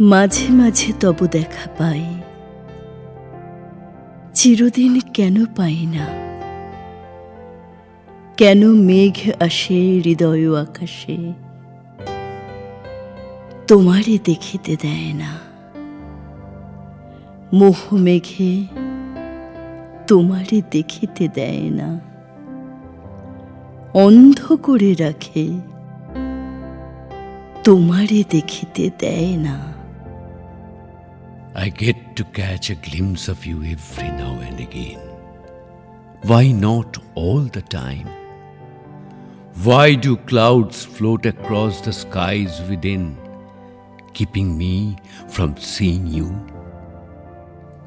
মাঝে মাঝে তব দেখা পাই। চিরদিন কেন পাই না? কেন মেঘ আসে হৃদয় আকাশে? তোমারে দেখিতে দেয় না। মোহ মেঘে তোমারে দেখিতে দেয় না। অন্ধ করে রাখে, তোমারে দেখিতে দেয় না। I get to catch a glimpse of you every now and again. Why not all the time? Why do clouds float across the skies within, keeping me from seeing you?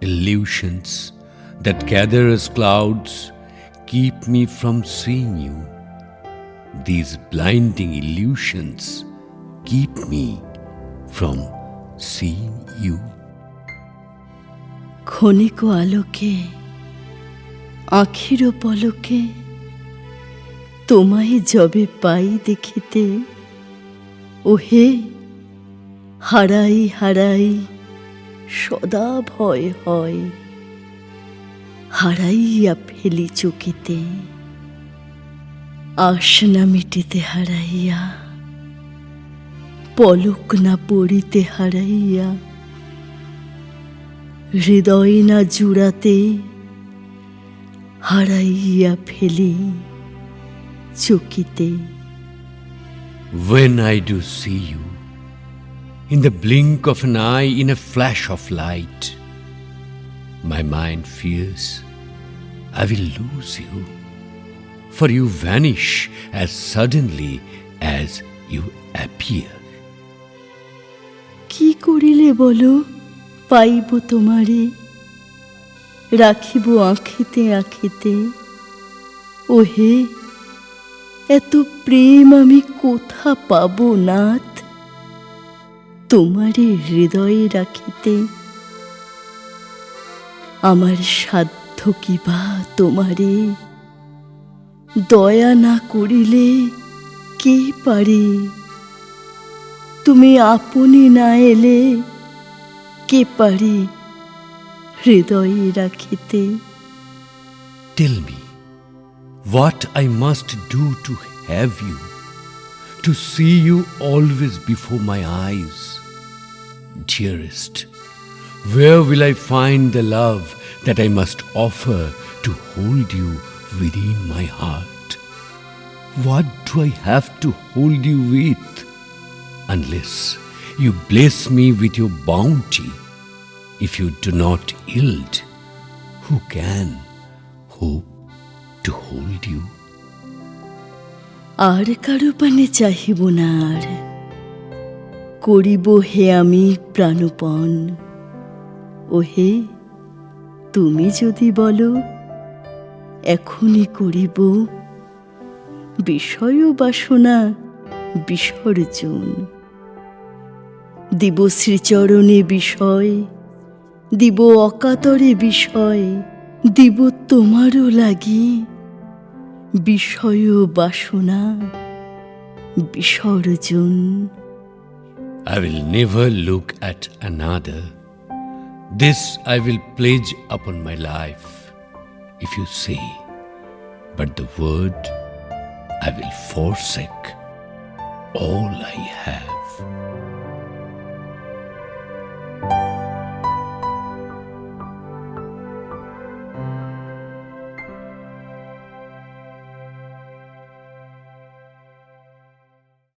Illusions that gather as clouds keep me from seeing you. These blinding illusions keep me from seeing you. ক্ষণিক আলোকে, আখির পলকে তোমায় যবে পাই দেখিতে, ওহে হারাই হারাই সদা ভয় হয়, হারাইয়া ফেলি চকিতে না মিটিতে হারাইয়া, পলক না পড়িতে হারাইয়া হৃদয় না জুড়াতে হারাইয়া ফেলি চকিতে When I do see you, in the blink of an eye, in a flash of light, my mind fears I will lose you, for you vanish as suddenly as you appear. কি করিলে বলো পাইব তোমারে, রাখিব আঁখিতে আঁখিতে। ওহে, এত প্রেম আমি কোথা পাব নাথ? তোমারে হৃদয়ে রাখিতে আমার সাধ্য কি বা তোমারে? দয়া না করিলে কে পারে? তুমি আপনি না এলে কে পারে হৃদয়ে রাখিতে Tell me what I must do to have you, to see you always before my eyes. Dearest, where will I find the love that I must offer to hold you within my heart? What do I have to hold you with? Unless you bless me with your bounty, if you do not yield, who can hope to hold you? আর কারও পানে চাহিব না আর করিব হে আমি প্রাণপণ ওহে তুমি যদি বলো এখনই করিব বিষয় বাসনা বিসর্জন দিব শ্রীচরণে বিষয় দিব অকাতরে বিষয় দিব তোমারও লাগি বিষয় বাসনা বিসর্জন I will never look at another. This I will pledge upon my life. If you say, but the word I will forsake all I have.